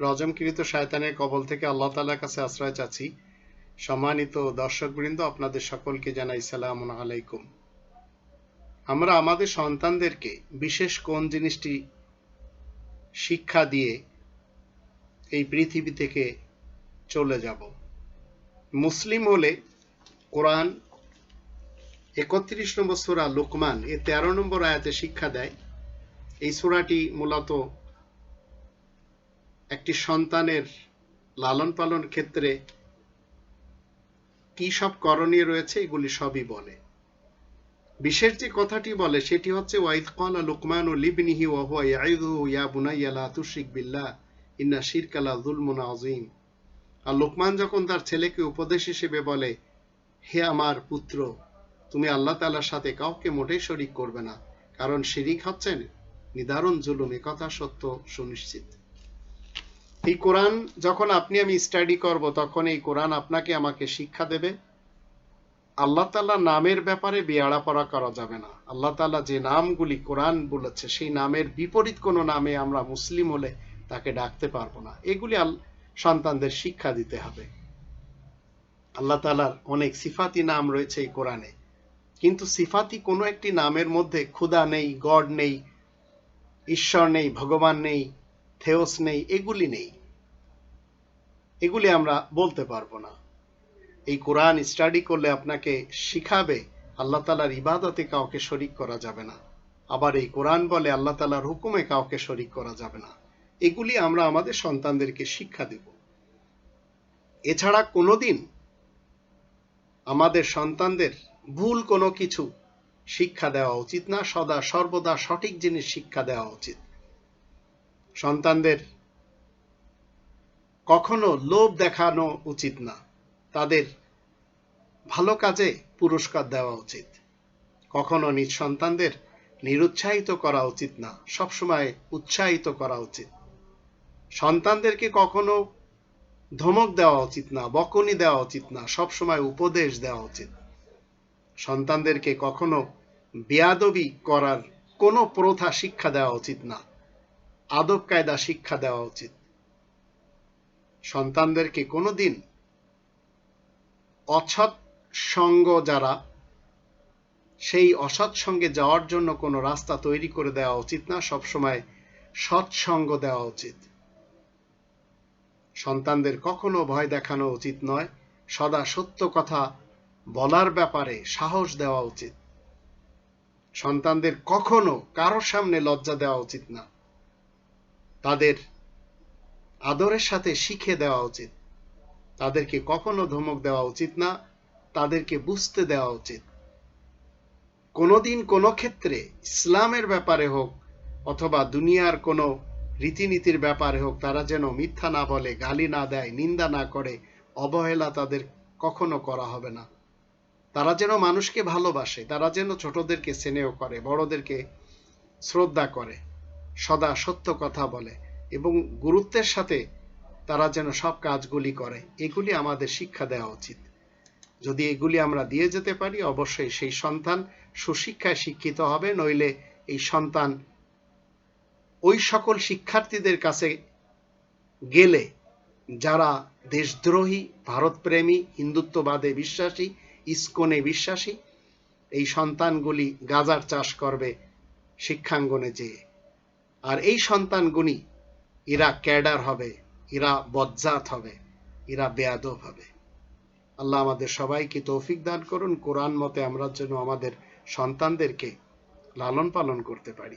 রজমকৃত শায়তানের কবল থেকে আল্লাহ তাআলার কাছে আশ্রয় চাচ্ছি। সম্মানিত দর্শকবৃন্দ, আপনাদের সকলকে জানাই সালাম আলাইকুম। আমরা আমাদের সন্তানদেরকে বিশেষ কোন জিনিসটি শিক্ষা দিয়ে এই পৃথিবী থেকে চলে যাব? মুসলিম হলে কোরআন একত্রিশ নম্বর সুরা লোকমান, এ তেরো নম্বর আয়াতে শিক্ষা দেয়। এই সুরাটি মূলত একটি সন্তানের লালন পালন ক্ষেত্রে কি সব করণীয় রয়েছে এগুলি সবই বলে। বিশেষ যে কথাটি বলে সেটি হচ্ছে, ওয়াইদ ক্বালা লুকমানু লিবনিহি ওয়া ইয়া বুনাইয়া লা তুশরিক ইন্না শিরকা লা যুলমুন আযীম। আর লোকমান যখন তার ছেলেকে উপদেশ হিসেবে বলে, হে আমার পুত্র, তুমি আল্লাহ তাআলার সাথে কাউকে মোটেই শরিক করবে না, কারণ শিরিক হচ্ছেন নিদারুণ জুলুম কথা সত্য সুনিশ্চিত। এই কোরআন যখন আপনি আমি স্টাডি করব, তখন এই কোরআন আপনাকে আমাকে শিক্ষা দেবে। আল্লাহ তাল্লাহ নামের ব্যাপারে বেয়াড়া পড়া করা যাবে না। আল্লাহ তাল্লাহ যে নামগুলি কোরআন বলেছে, সেই নামের বিপরীত কোনো নামে আমরা মুসলিম হলে তাকে ডাকতে পারব না। এগুলি সন্তানদের শিক্ষা দিতে হবে। আল্লাহ তালার অনেক সিফাতি নাম রয়েছে এই কোরআনে। কিন্তু সিফাতি কোনো একটি নামের মধ্যে ক্ষুদা নেই, গড নেই, ঈশ্বর নেই, ভগবান নেই, থেওস নেই, এগুলি নেই। এগুলি আমরা বলতে পারব না। এই কোরআন স্টাডি করলে আপনাকে শিখাবে, আল্লাহ তালার ইবাদতে কাউকে শরিক করা যাবে না। আবার এই কোরআন বলে আল্লাহ তালার হুকুমে কাউকে শরিক করা যাবে না। এগুলি আমরা আমাদের সন্তানদেরকে শিক্ষা দেব। এছাড়া কোনোদিন আমাদের সন্তানদের ভুল কোনো কিছু শিক্ষা দেওয়া উচিত না, সদা সর্বদা সঠিক জিনিস শিক্ষা দেওয়া উচিত। সন্তানদের কখনো লোভ দেখানো উচিত না। তাদের ভালো কাজে পুরস্কার দেওয়া উচিত। কখনো নিজ সন্তানদের নিরুৎসাহিত করা উচিত না, সবসময় উৎসাহিত করা উচিত। সন্তানদেরকে কখনো ধমক দেওয়া উচিত না, বকনি দেওয়া উচিত না, সবসময় উপদেশ দেওয়া উচিত। সন্তানদেরকে কখনো বেয়াদবি করার কোনো প্রথা শিক্ষা দেওয়া উচিত না আদব কায়দা শিক্ষা দেওয়া উচিত। সন্তানদেরকে কোনোদিন অসৎ সঙ্গ যারা, সেই অসৎ সঙ্গে যাওয়ার জন্য কোনো রাস্তা তৈরি করে দেওয়া উচিত না, সবসময় সৎসঙ্গ দেওয়া উচিত। সন্তানদের কখনো ভয় দেখানো উচিত নয়, সদা সত্য কথা বলার ব্যাপারে সাহস দেওয়া উচিত। সন্তানদের কখনো কারোর সামনে লজ্জা দেওয়া উচিত না। তাদের আদরের সাথে শিখে দেওয়া উচিত। তাদেরকে কখনো ধমক দেওয়া উচিত না, তাদেরকে বুঝতে দেওয়া উচিত। কোনোদিন কোনো ক্ষেত্রে ইসলামের ব্যাপারে হোক অথবা দুনিয়ার কোনো রীতিনীতির ব্যাপারে হোক, তারা যেন মিথ্যা না বলে, গালি না দেয়, নিন্দা না করে, অবহেলা তাদের কখনো করা হবে না। তারা যেন মানুষকে ভালোবাসে, তারা যেন ছোটদেরকে স্নেহ করে, বড়দেরকে শ্রদ্ধা করে, সদা সত্য কথা বলে। এবং গুরুত্বের সাথে তারা যেন সব কাজগুলি করে, এগুলি আমাদের শিক্ষা দেওয়া উচিত। যদি এগুলি আমরা দিয়ে যেতে পারি, অবশ্যই সেই সন্তান সুশিক্ষায় শিক্ষিত হবে, নইলে এই সন্তান ওই সকল শিক্ষার্থীদের কাছে গেলে, যারা দেশদ্রোহী, ভারতপ্রেমী, হিন্দুত্ববাদে বিশ্বাসী, ইস্কনে বিশ্বাসী, এই সন্তানগুলি গাজার চাষ করবে শিক্ষাঙ্গনে যেয়ে। আর এই সন্তানগুলি এরা ক্যাডার হবে এরা বজ্জাত হবে এরা বেয়াদব হবে। আল্লাহ আমাদের সবাইকে তৌফিক দান করুন। কোরআন মতে আমরা যেন আমাদের সন্তানদেরকে লালন পালন করতে পারি।